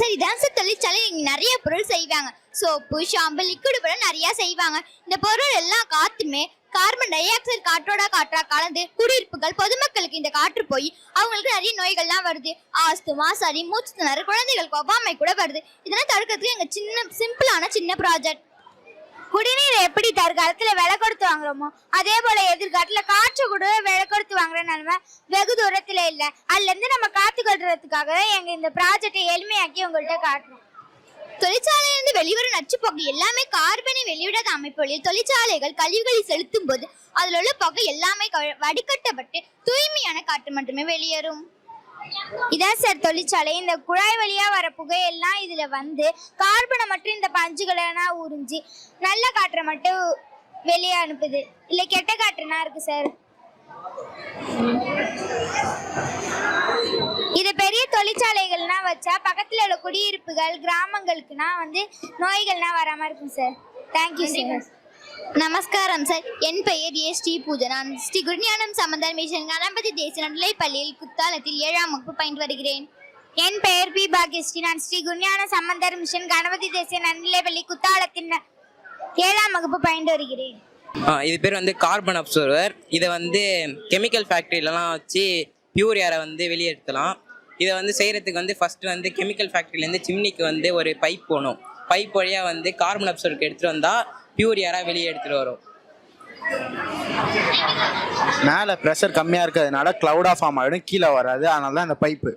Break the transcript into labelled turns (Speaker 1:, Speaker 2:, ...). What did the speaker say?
Speaker 1: சரி இதான் சார் தொழிற்சாலை நிறைய பொருள் செய்வாங்க. சோப்பு ஷாம்பு லிக்விடு பொருள் நிறைய செய்வாங்க. இந்த பொருள் எல்லாம் காத்துமே கார்பன் டை ஆக்சைடு காற்றோட காற்றா கலந்து குடியிருப்புகள் பொதுமக்களுக்கு இந்த காற்று போய் அவங்களுக்கு நிறைய நோய்கள்லாம் வருது. ஆஸ்துமா சரி மூச்சு திணறு குழந்தைகளுக்கு ஒவ்வாமை கூட வருது. இதெல்லாம் தடுக்கிறதுக்கு எங்க சின்ன சிம்பிளான சின்ன ப்ராஜெக்ட்
Speaker 2: குடிநீரை எப்படி தற்காலத்துல விலை கொடுத்து வாங்குறோமோ அதே போல எதிர்காலத்துல காற்று கூட விலை கொடுத்து வாங்குற நிலைமை வெகு தூரத்துல இல்ல. அதுல இருந்து நம்ம காத்து கொள்றதுக்காக தான் எங்க இந்த ப்ராஜெக்டை எளிமையாக்கி உங்கள்கிட்ட காட்டுறோம்.
Speaker 1: தொழிற்சாலையிலிருந்து வெளிவரும் நச்சுப் புகை எல்லாமே கார்பனை வெளிவிடாத அமைப்புகளில் தொழிற்சாலைகள் கழிவுகளை செலுத்தும் போது அதில் உள்ள புகை எல்லாமே வடிகட்டப்பட்டு தூய்மையான காற்று மட்டுமே வெளியேறும்.
Speaker 2: இதான் சார் தொழிற்சாலை. இந்த குழாய் வழியா வர புகையெல்லாம் இதுல வந்து கார்பனை மட்டும் இந்த பஞ்சுகளைனா உறிஞ்சி நல்ல காற்றை மட்டும் வெளியே அனுப்புது. இல்ல கெட்ட காற்றுனா இருக்கு சார் இது பெரிய தொழிற்சாலைகள்னா வச்சா பக்கத்துல உள்ள குடியிருப்புகள் கிராமங்களுக்குனா வந்து நோய்கள்னா வராம இருக்கும் சார் தேங்க்யூ சார்
Speaker 1: நமஸ்காரம் சார். என் பெயர் ஏ. ஸ்ரீ பூஜா. நான் ஸ்ரீ குருஞானம் சம்பந்தர் மிஷன் கணபதி தேசிய நடுநிலைப் பள்ளியில் குத்தாலத்தில் ஏழாம் வகுப்பு பயின்று வருகிறேன்.
Speaker 2: என் பெயர் பி. பாகியஸ்ரீ. நான் ஸ்ரீ குருஞான சம்பந்தர் மிஷன் கணபதி தேசிய நன்னிலைப்பள்ளி குத்தாலத்தின் ஏழாம் வகுப்பு பயின்று வருகிறேன்.
Speaker 3: இது பேர் வந்து கார்பன் அப்சர்வர். இதை வந்து கெமிக்கல் ஃபேக்ட்ரியிலலாம் வச்சு பியூர் ஏரை வந்து வெளியேற்றலாம். இதை வந்து செய்கிறதுக்கு வந்து ஃபஸ்ட்டு வந்து கெமிக்கல் ஃபேக்ட்ரிலேருந்து சிம்னிக்கு வந்து ஒரு பைப் போகணும் பைப் வழியாக வந்து கார்பன் அப்சர்வருக்கு எடுத்துகிட்டு வந்தால் பியூர் ஏராக வெளியே எடுத்துகிட்டு வரும்.
Speaker 4: மேலே ப்ரெஷர் கம்மியாக இருக்கிறதுனால க்ளவுடாக ஃபார்ம் ஆகிடும் கீழே வராது. அதனால தான் இந்த பைப்பு